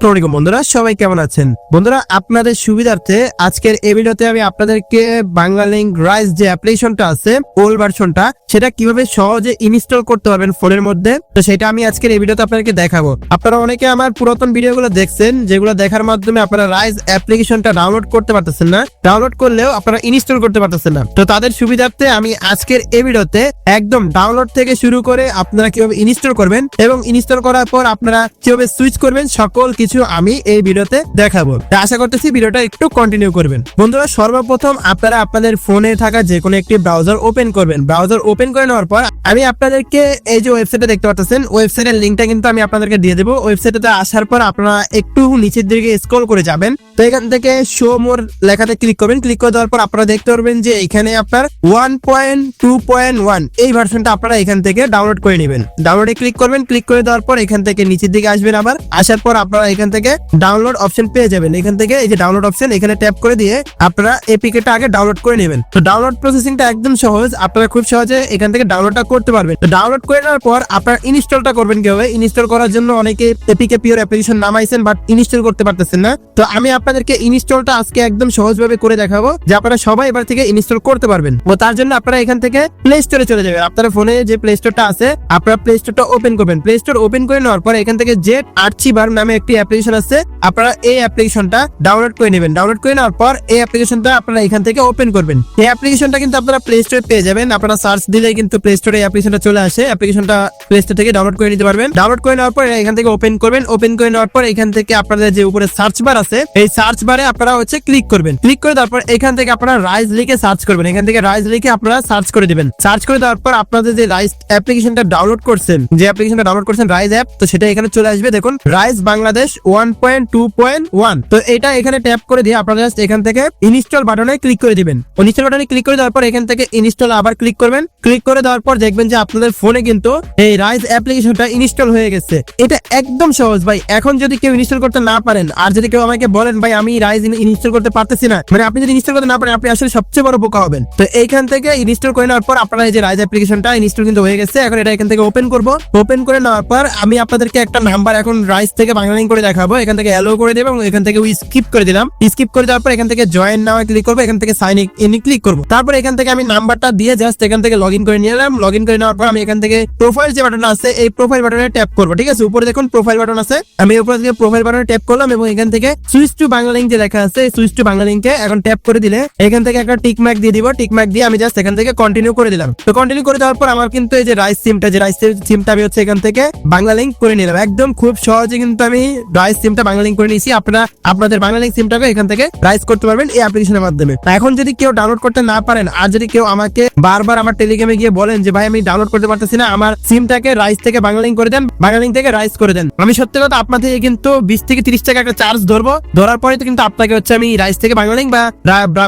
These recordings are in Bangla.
আসসালামাইকুম বন্ধুরা, সবাই কেমন আছেন? বন্ধুরা, আপনাদের সুবিধার্থে আজকের এই ভিডিওতে আমি আপনাদেরকে বাংলালিংক রাইস যে অ্যাপ্লিকেশনটা আছে ওল্ড ভার্সনটা সেটা কীভাবে সহজে ইনস্টল করতে পারবেন ফোনের মধ্যে, তো সেটা আমি আজকের এই ভিডিওতে আপনাদেরকে দেখাবো। আপনারা অনেকে আমার পুরাতন ভিডিওগুলো দেখছেন, যেগুলো দেখার মাধ্যমে আপনারা রাইস অ্যাপ্লিকেশনটা ডাউনলোড করতে পারতেছেন না ডাউনলোড করলেও আপনারা ইনস্টল করতে পারতেছেন না। তো তাদের সুবিধার্থে আমি আজকের এই ভিডিওতে একদম ডাউনলোড থেকে শুরু করে আপনারা কীভাবে ইনস্টল করবেন এবং ইনস্টল করার পর আপনারা কীভাবে সুইচ করবেন, সকল আমি এই ভিডিওতে দেখাবো। আশা করতেছি ভিডিওটা একটু কন্টিনিউ করবেন। বন্ধুরা, সর্বপ্রথম আপনারা আপনাদের ফোনে থাকা যে কোনো একটি ব্রাউজার ওপেন করবেন। ব্রাউজার ওপেন করে নেওয়ার পর আমি আপনাদেরকে এই যে ওয়েবসাইটে দেখতে পাচ্ছেন ওয়েবসাইটের লিঙ্কটা কিন্তু আমি আপনাদেরকে দিয়ে দেবো। ওয়েবসাইটে আসার পর আপনারা একটু নিচের দিকে স্ক্রল করে যাবেন। তো এখান থেকে শো মোর লেখাতে ক্লিক করবেন। ক্লিক করে দেওয়ার পর আপনারা দেখতে পারবেন যে এখানে আপনার one point two point one এই ভার্সনটা আপনারা এখান থেকে ডাউনলোড করে নেবেন। ডাউনলোডে ক্লিক করবেন। ক্লিক করে দেওয়ার পর এখান থেকে নিচের দিকে আসবেন আবার। আসার পর আপনারা এখান থেকে ডাউনলোড অপশন পেয়ে যাবেন। এখান থেকে এই যে ডাউনলোড অপশন এখানে ট্যাপ করে দিয়ে আপনারা এপিকেটা আগে ডাউনলোড করে নেবেন। তো ডাউনলোড প্রসেসিংটা একদম সহজ। আপনারা খুব সহজে এখান থেকে ডাউনলোডটা করতে পারবেন। তো ডাউনলোড করে নেওয়ার পর আপনারা ইনস্টলটা করবেন কীভাবে? ইনস্টল করার জন্য অনেকে এপিকে পিওর অ্যাপ্লিকেশন নামাইছেন বাট ইনস্টল করতে পারতেছেন না। তো আমি আপনাদেরকে ইনস্টলটা আজকে একদম সহজভাবে করে দেখাবো, যে আপনারা সবাই এবার থেকে ইনস্টল করতে পারবেন। ও তার জন্য আপনারা এখান থেকে প্লে স্টোরে চলে যাবেন। আপনার ফোনে যে প্লে স্টোরটা আছে, আপনারা প্লে স্টোরটা ওপেন করবেন। প্লে স্টোর ওপেন করে নেওয়ার পর এখান থেকে জেট আর্চিবার নামে একটি অ্যাপ্লিকেশন আছে, আপনারা এই অ্যাপ্লিকেশনটা ডাউনলোড করে নেবেন। ডাউনলোড করে নেওয়ার পর এই অ্যাপ্লিকেশনটা আপনারা এখান থেকে ওপেন করবেন। এই অ্যাপ্লিকেশনটা কিন্তু আপনারা প্লে স্টোরে পেয়ে যাবেন। আপনারা সার্চ দিলে কিন্তু প্লে স্টোরে অ্যাপ্লিকেশনটা চলে আসে অ্যাপ্লিকেশনটা প্লে স্টোর থেকে ডাউনলোড করে নিতে পারবেন। ডাউনলোড করে নেওয়ার পর এখান থেকে ওপেন করবেন। ওপেন করে নেওয়ার পর এখান থেকে আপনাদের যে উপরে সার্চ বার আছে, এই সার্চ বারে আপনারা হচ্ছে ক্লিক করবেন। ক্লিক করে তারপর এখান থেকে আপনারা রাইজ লিখে সার্চ করবেন। এখান থেকে রাইজ লিখে আপনারা সার্চ করে দিবেন। সার্চ করে দেওয়ার পর আপনাদের যে রাইজ অ্যাপ্লিকেশনটা ডাউনলোড করছেন, যে অ্যাপ্লিকেশনটা ডাউনলোড করছেন রাইজ অ্যাপ তো সেটা এখানে চলে আসবে। দেখুন Rise Bangladesh one point two point one তো এটা এখানে ট্যাপ করে দিয়ে আপনারা জাস্ট এখান থেকে ইনস্টল বাটনে ক্লিক করে দিবেন। ইনস্টল বাটনে ক্লিক করে দেওয়ার পর এখান থেকে ইনস্টল আবার ক্লিক করবেন। ক্লিক করে দেওয়ার পর দেখবেন যে আপনাদের ফোনে কিন্তু এই রাইজ অ্যাপ্লিকেশনটা ইনস্টল হয়ে গেছে। এটা একদম সহজ ভাই। এখন যদি কেউ ইনস্টল করতে না পারেন, আর যদি কেউ আমাকে বলেন, ভাই, আমি রাইজ ইনস্টল করতে পারতেছি না। মানে আপনি যদি ইনস্টল করতে না পারেন, আপনি আসলে সবচেয়ে বড় বোকা হবেন। তো এইখান থেকে ইনস্টল করে নেওয়ার পর আপনারা এই যে রাইজ অ্যাপ্লিকেশনটা ইনস্টল কিন্তু হয়ে গেছে। এখন এটা এখান থেকে ওপেন করব। ওপেন করে নেওয়ার পর আমি আপনাদেরকে একটা নাম্বার এখন রাইজ থেকে বাংলা করে দেখাবো। এখান থেকে অ্যালো করে দেবো এবং এখান থেকে স্কিপ করে দিলাম। স্কিপ করে দেওয়ার পর এখান থেকে জয়েন নাও ক্লিক করব। এখান থেকে সাইন ইন ক্লিক করব। তারপর এখান থেকে আমি নাম্বারটা দিয়ে জাস্ট এখান থেকে লগ করে নিলাম লগ ইন করে নেওয়ার পর আমি এখান থেকে প্রোফাইল যে বাটন আছে, এই প্রোফাইল বাটনে ট্যাপ করব, ঠিক আছে? উপরে দেখুন প্রোফাইল বাটন আছে। আমি উপরে থেকে প্রোফাইল বাটনে ট্যাপ করলাম এবং এখান থেকে সুইচ টু বাংলা লিঙ্ক যে লেখা আছে সুইচ টু বাংলা লিঙ্কে এখন ট্যাপ করে দিলে এখান থেকে একটা টিক মার্ক দিয়ে দিব। টিক মার্ক দিয়ে আমি জাস্ট এখান থেকে কন্টিনিউ করে দিলাম। তো কন্টিনিউ করে দেওয়ার পর আমার কিন্তু এই যে রাইস সিমটা যে রাইস সিমটা আমি হচ্ছে এখান থেকে বাংলা লিঙ্ক করে নিলাম। একদম খুব সহজে কিন্তু আমি রাইস সিমটা বাংলা লিঙ্ক করে নিয়েছি। আপনারা আপনাদের বাংলা লিঙ্ক সিমটাকে এখান থেকে রাইস করতে পারবেন এই অ্যাপ্লিকেশনের মাধ্যমে। এখন যদি কেউ ডাউনলোড করতে না পারেন, আর যদি কেউ আমাকে বারবার আমার টেলিগ্রামে গিয়ে বলেন যে, ভাই আমি ডাউনলোড করতে পারতেছি না, আমার সিমটাকে রাইস থেকে বাংলালিং করে দেন বাংলালিং থেকে রাইস করে দেন। আমি সত্যি কথা আপনার থেকে কিন্তু বিশ থেকে তিরিশ টাকা একটা চার্জ ধরবো, ধরার পরে তো কিন্তু আপনাকে হচ্ছে আমি রাইস থেকে বাংলালিং বা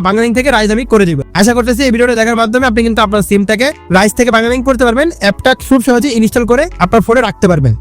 বাংলালিং থেকে রাইস আমি করে দিব। আশা করতেছি এই ভিডিওটা দেখার মাধ্যমে আপনি কিন্তু আপনার সিমটাকে রাইস থেকে বাংলালিং করতে পারবেন, অ্যাপটা খুব সহজে ইনস্টল করে আপনার ফোনে রাখতে পারবেন।